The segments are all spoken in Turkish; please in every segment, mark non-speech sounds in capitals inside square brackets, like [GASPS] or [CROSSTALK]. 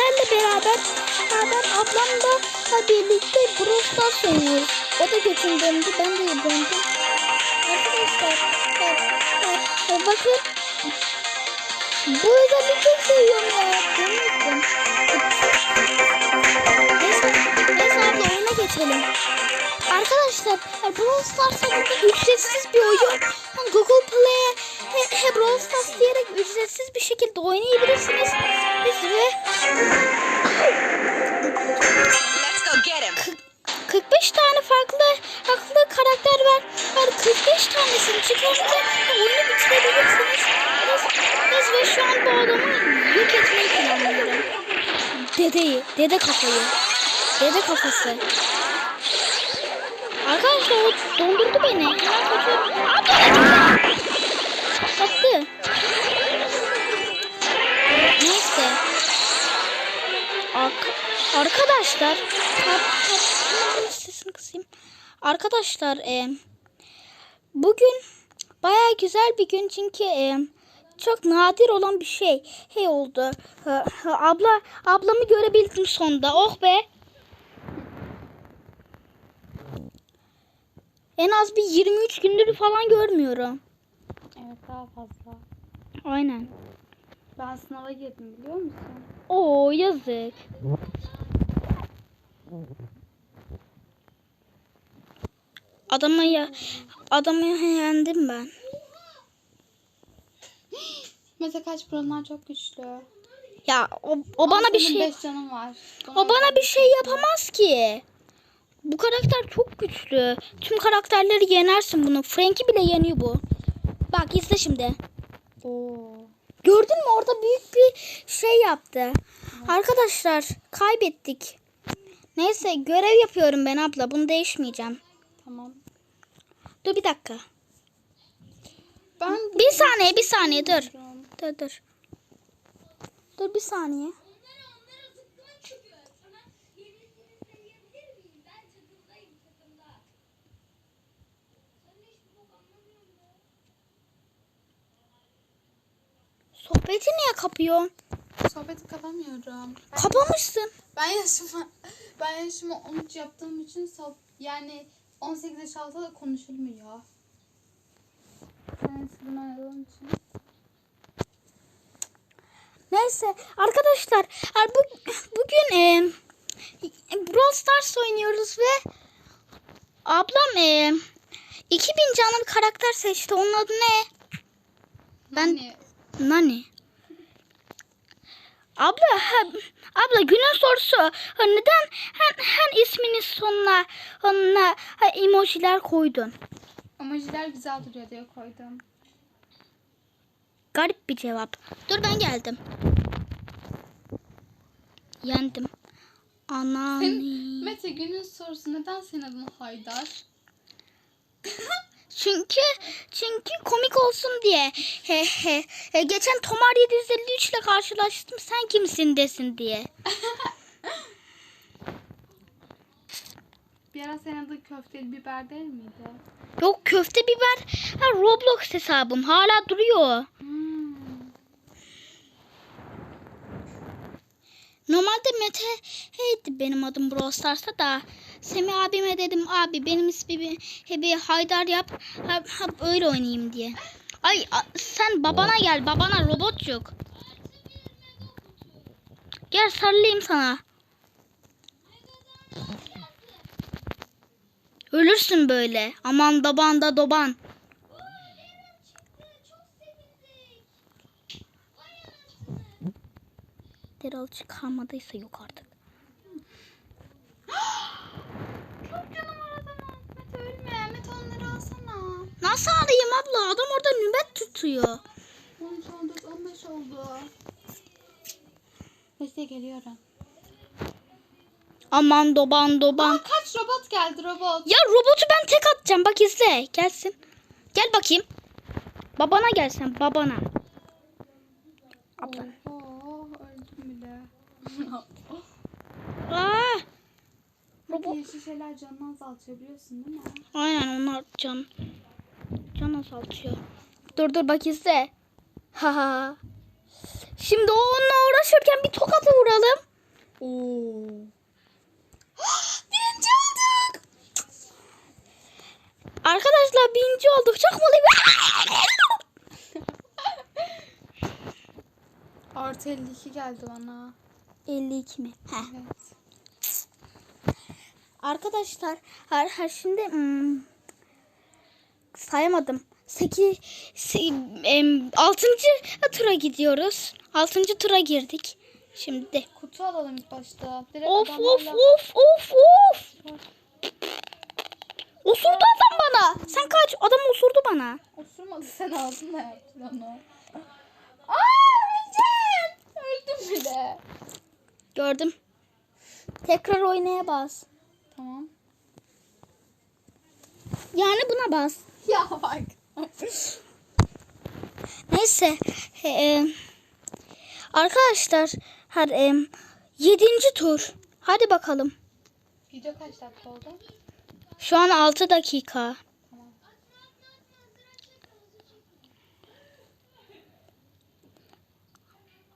sizlerle beraber beraber ablamla birlikte Brawl oynuyoruz. O da götüm döndü. Ben de döndüm. Arkadaşlar bakın. Bu özelliği çok seviyorum ya. Oyuna geçelim. Arkadaşlar Brawl Stars adında ücretsiz bir oyun. Google Play'e he, he Brawl Stars diyerek ücretsiz bir şekilde oynayabilirsiniz. Biz ve Let's go get him. 45 tane farklı farklı karakter var. Yani 45 tanesini çıkarınca oyunu bitirebilirsiniz. Biz, biz ve şu an bu adamı yok etmeyi planlıyorum. Dedeyi, dede kafayı. Dede kafası. Arkadaşlar o dondurdu beni. Hemen kaçıyorum. Aa, Neyse. Arka, arkadaşlar. Sesini kısayım. Arkadaşlar e, bugün baya güzel bir gün çünkü e, çok nadir olan bir şey hey oldu. Abla ablamı görebildim sonunda. Oh be. En az bir 23 gündür falan görmüyorum. Evet daha fazla. Aynen. Ben sınava girdim biliyor musun? Oo yazık. Adamı ya adamı yendim ben. Mete kaç buralar çok güçlü. Ya o, o bana bir şey 5 canım var. o bana bir şey yapamaz ki. Bu karakter çok güçlü. Tüm karakterleri yenersin bunu. Frank'i bile yeniyor bu. Bak izle şimdi. Oo. Gördün mü orada büyük bir şey yaptı. Arkadaşlar kaybettik. Neyse görev yapıyorum ben abla. Bunu değişmeyeceğim. Tamam. Dur bir dakika. Ben Bir saniye bir saniye dur. Dur dur. Dur bir saniye. Sohbeti niye kapıyorsun? sohbeti kapamıyorum. Kapamışsın. Ben yaşımı ben yaşımı 13 yaptığım için soh yani 18 yaş altı da konuşulmuyor. Ben eskiden ayrıldığım için. Neyse arkadaşlar bu, bugün e, Brawl Stars oynuyoruz ve ablam e, 2000 canlı bir karakter seçti. Onun adı ne? Ben Yani Nani. Abla, ha, abla günün sorusu. Ha, Neden hen, hen isminin sonuna, sonuna ha, emojiler koydun? emojiler güzel duruyor diye koydum. Garip bir cevap. Dur ben geldim. Yendim. Anam. Mete günün sorusu neden senin adın Haydar? [LAUGHS] Çünkü çünkü komik olsun diye. He he. he. Geçen Tomar 753 ile karşılaştım. Sen kimsin desin diye. [LAUGHS] Bir ara senin adın köfteli biber değil miydi? Yok köfte biber. Ha, Roblox hesabım hala duruyor. Hmm. Normalde Mete heydi benim adım Brawl Stars'ta da Semih abime dedim abi benim ismimi bir Haydar yap ha, ha, öyle oynayayım diye. Ay sen babana gel babana robotçuk. Gel sarılayım sana. Ölürsün böyle. Aman daban da doban. Daryl çıkarmadıysa yok artık. Çok canım var adamın. Mete ölme. Mete onları alsana. Nasıl alayım abla? Adam orada nöbet tutuyor. 13, 14, 15 oldu. Mete geliyorum. Aman doban doban. Aa, kaç robot geldi robot. Ya robotu ben tek atacağım. Bak izle. Gelsin. Gel bakayım. Babana gelsen babana. Abla. Oo, öldüm bile. [LAUGHS] Aa, Robot. Yeşil şeyler canını azaltıyor biliyorsun değil mi? aynen onlar can. Can azaltıyor. Dur dur bak izle. Ha ha. Şimdi onunla uğraşırken bir tokatı vuralım. Oo. [GASPS] Birinci olduk. Arkadaşlar birinci olduk. Çok mutluyum. [LAUGHS] Artı 52 geldi bana. 52 mi? Heh. Evet. Arkadaşlar her, her şimdi hmm, sayamadım. 8 6. tura gidiyoruz. 6. tura girdik. Şimdi. Kutu alalım ilk başta. Direkt Of of of of of. Osurdu adam bana. Sen kaç. Adam osurdu bana. Osurmadı sen ağzınla yaptın onu. Aa öleceğim. Öldüm bile. Gördüm. Tekrar oynaya bas. Tamam. Yani buna bas. Ya bak. Neyse. e, arkadaşlar her e, 7. tur. Hadi bakalım. Video kaç dakika oldu? Şu an 6 dakika. Tamam.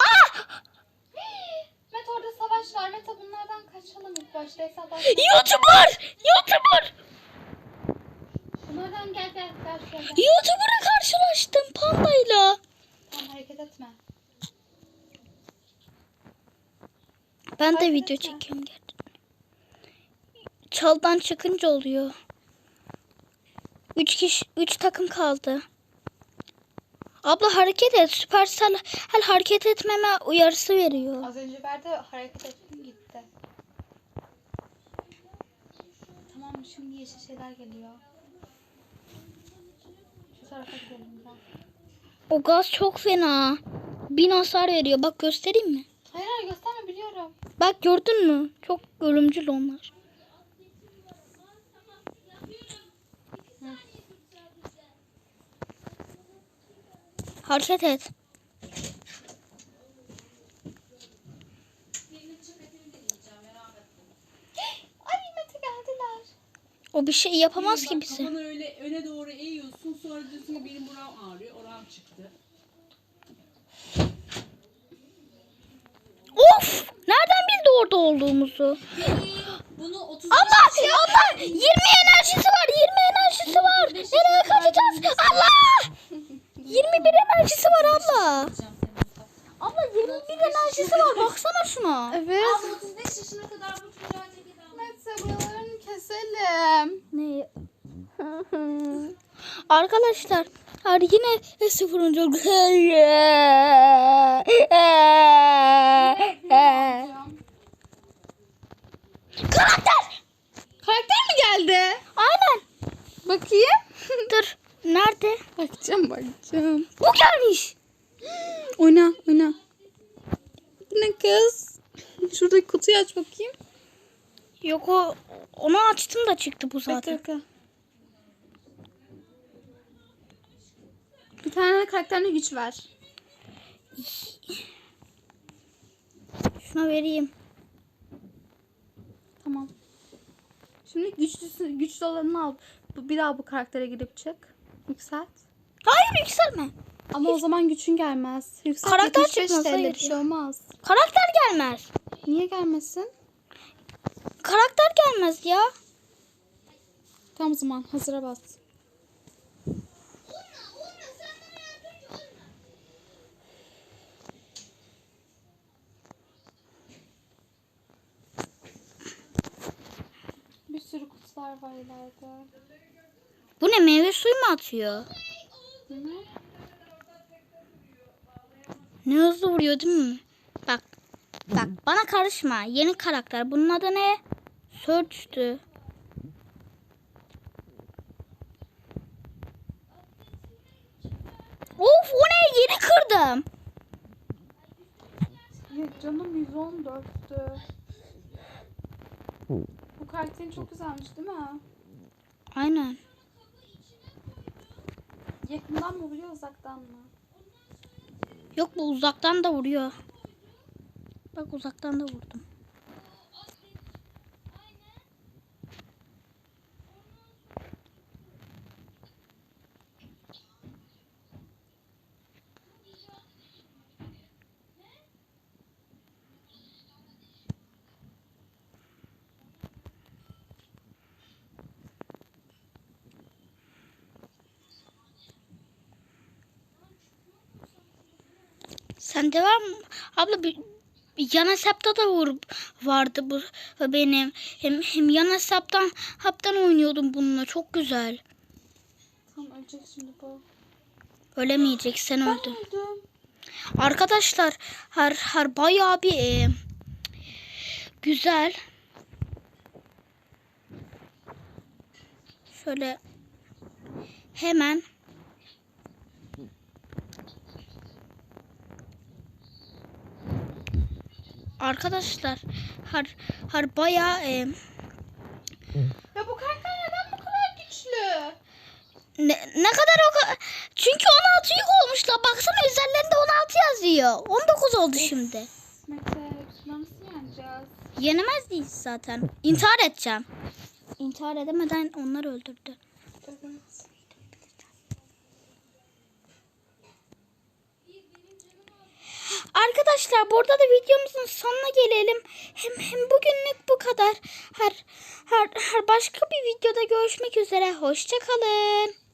Ah! Mete orada savaş var. Mete bunlardan kaçalım ilk başta. Hesaplar. YouTuber! YouTuber! Bunlardan gel gel gel. YouTuber'ı karşılaştım pandayla. Tamam hareket etme. Ben de Fark video etme. çekiyorum gerçekten. Çaldan çıkınca oluyor. 3 kişi 3 takım kaldı. Abla hareket et. Süpersel hel hareket etmeme uyarısı veriyor. Az önce verdi hareket ettim gitti. Tamam şimdi yeşil şeyler geliyor. Şu tarafa gidelim gel. O gaz çok fena. Bin hasar veriyor. Bak göstereyim mi? Hayır hayır gösterme biliyorum. Bak gördün mü? Çok ölümcül onlar. Hı. Hareket et. Ay Mete geldiler. O bir şey yapamaz ki bize. Orada olduğumuzu? Bunu 30 Allah! Allah! 20 enerjisi var! 20 enerjisi var! Nereye kaçacağız? Allah! 21 enerjisi var abla. Abla 21 enerjisi var. Baksana şuna. Evet. 35 yaşına kadar bu çocuğa. Mete buralarını keselim. Ne? Arkadaşlar her yine sıfırıncı [LAUGHS] [LAUGHS] Karakter! Karakter mi geldi? Aynen. Bakayım. [LAUGHS] Dur. Nerede? Bakacağım bakacağım. Bu gelmiş. [GASPS] Oyna oyna. Bu ne kız? Şuradaki kutuyu aç bakayım. Yok o onu açtım da çıktı bu zaten. Bekle. Bir tane karakterine güç ver. Şuna vereyim. Tamam. Şimdi güçlüsü, güçlü olanını al. Bir daha bu karaktere girip çık. Yükselt. Hayır yükselme. Ama o zaman güçün gelmez. Yükselt Karakter 75 çıkmaz, hayır bir şey olmaz. Karakter gelmez. Niye gelmesin? Karakter gelmez ya. Tamam o zaman hazıra bas. Bir kutular var ileride. Bu ne meyve suyu mu atıyor? Hı hı. Ne hızlı vuruyor değil mi? Bak. Bak bana karışma. Yeni karakter. Bunun adı ne? Search'tü. Of o ne? Yeri kırdım. Ya canım 114'tü. Bu karakterin çok güzelmiş değil mi? Aynen. Yakından mı vuruyor uzaktan mı? Yok bu uzaktan da vuruyor. Bak uzaktan da vurdum. Sende var mı? Abla bir, yan hesapta da vur, vardı bu benim. Hem, hem yan hesaptan haptan oynuyordum bununla. Çok güzel. Tam ölecek şimdi bu. Ölemeyecek sen öldün. Öldüm. Arkadaşlar her her bayağı bir e, güzel. Şöyle hemen Arkadaşlar her her bayağı e, Ya bu karakter neden bu kadar güçlü? ne, ne kadar o ka- çünkü 16 yük olmuşlar. Baksana üzerlerinde 16 yazıyor. 19 oldu şimdi. Mete nasıl yeneceğiz? Yenemez değiliz zaten. İntihar edeceğim. İntihar edemeden onlar öldürdü. Arkadaşlar burada da videomuzun sonuna gelelim. Hem hem bugünlük bu kadar. Her her her başka bir videoda görüşmek üzere. Hoşça kalın.